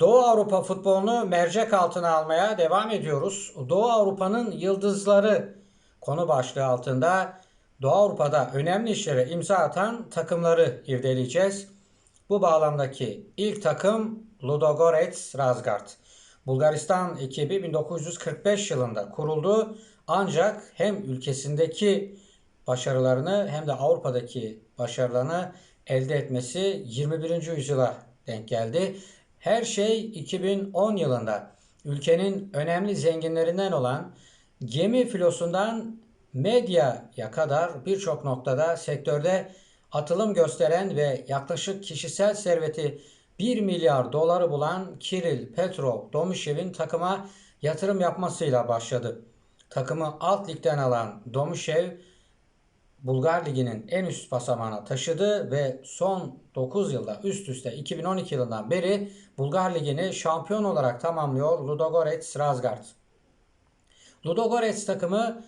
Doğu Avrupa futbolunu mercek altına almaya devam ediyoruz. Doğu Avrupa'nın yıldızları konu başlığı altında Doğu Avrupa'da önemli işlere imza atan takımları irdeleyeceğiz. Bu bağlamdaki ilk takım Ludogorets Razgrad. Bulgaristan ekibi 1945 yılında kuruldu. Ancak hem ülkesindeki başarılarını hem de Avrupa'daki başarılarını elde etmesi 21. yüzyıla denk geldi. Her şey 2010 yılında ülkenin önemli zenginlerinden olan gemi filosundan medyaya kadar birçok noktada sektörde atılım gösteren ve yaklaşık kişisel serveti 1 milyar doları bulan Kiril Petrov Domishev'in takıma yatırım yapmasıyla başladı. Takımı alt ligden alan Domishev Bulgar Ligi'nin en üst basamağına taşıdı ve son 9 yılda üst üste 2012 yılından beri Bulgar Ligi'ni şampiyon olarak tamamlıyor Ludogorets Razgrad. Ludogorets takımı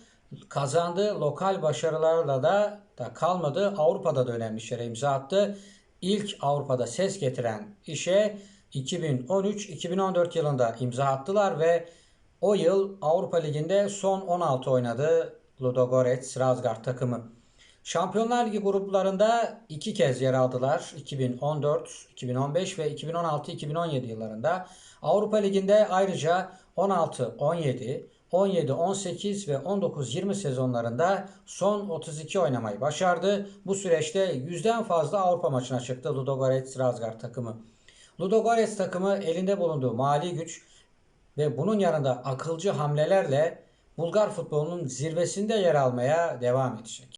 kazandığı lokal başarılarla da, da kalmadı. Avrupa'da da önemli işlere imza attı. İlk Avrupa'da ses getiren işe 2013-2014 yılında imza attılar ve o yıl Avrupa Ligi'nde son 16 oynadı Ludogorets Razgrad takımı. Şampiyonlar Ligi gruplarında iki kez yer aldılar. 2014, 2015 ve 2016-2017 yıllarında. Avrupa Ligi'nde ayrıca 16-17, 17-18 ve 19-20 sezonlarında son 32 oynamayı başardı. Bu süreçte yüzden fazla Avrupa maçına çıktı Ludogorets Razgrad takımı. Ludogorets takımı elinde bulunduğu mali güç ve bunun yanında akılcı hamlelerle Bulgar futbolunun zirvesinde yer almaya devam edecek.